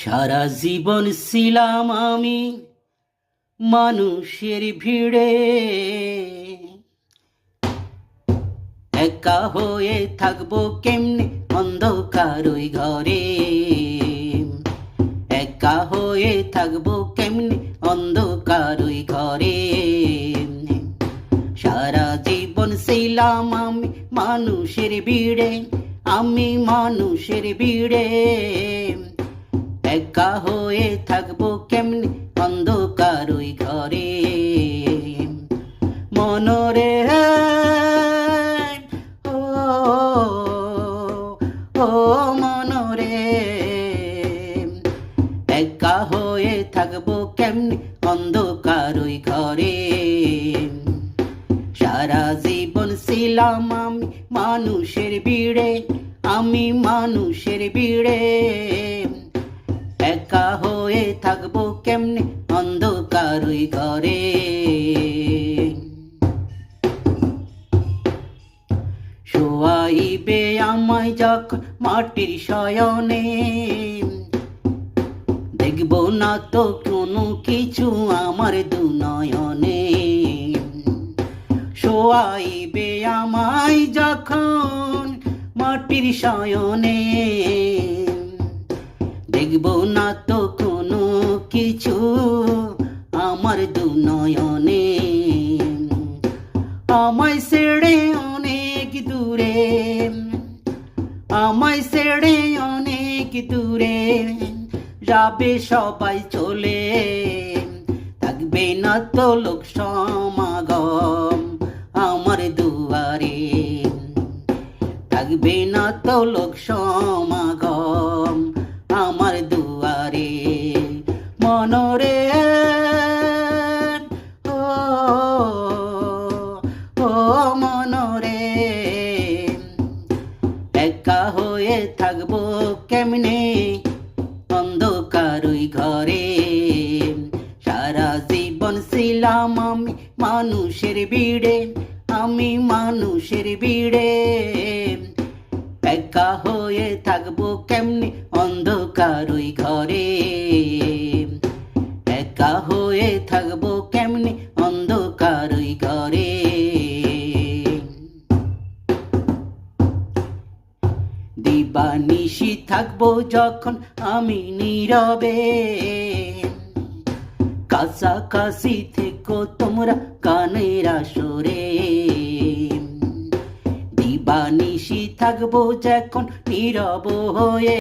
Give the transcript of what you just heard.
সারা জীবন ছিলাম আমি মানুষের ভিড়ে। একা হয়ে থাকব কেমনে অন্ধকার ওই ঘরে? একা হয়ে থাকব কেমনে অন্ধকার ওই ঘরে? সারা জীবন ছিলাম আমি মানুষের ভিড়ে, আমি মানুষের ভিড়ে। একা হয়ে থাকব কেমনি? অন্ধকার ওই ঘরে। মনরে ও ও, মনরে। একা হয়ে থাকব কেমনি? অন্ধকার ওই ঘরে। সারা জীবন ছিলাম আমি মানুষের ভিড়ে, আমি মানুষের ভিড়ে। থাকব কেমনে? অন্ধকার ওই ঘরে। শোয়াইবে আমায় যখন মাটির শয়নে। দেখব না তো কোনো কিছু আমার দুনয়নে। শোয়াইবে আমায় যখন মাটির শয়নে। আমার দুনয়নে আমায় ছেড়ে অনেক দূরে। আমায় ছেড়ে অনেক দূরে। যাবে সবাই চলে। থাকবে না তো লোক সমাগম আমার দুয়ারে। থাকবে না তো লোক সমাগম আমার দুয়ারে। মনরে মনরে। একা হয়ে থাকব কেমনে? অন্ধকার ওই ঘরে। সারা জীবন ছিলাম আমি মানুষের ভিড়ে, আমি মানুষের ভিড়ে। একা হয়ে থাকব কেমনে? অন্ধকার ওই ঘরে। একা হয়ে থাকব কেমনে? অন্ধকার ওই ঘরে। দিবানিশি থাকব যখন আমি নীরবে। কাছাকাছি থেকো তোমরা কানের আসরে। দিবানিশি থাকব যখন নীরব হয়ে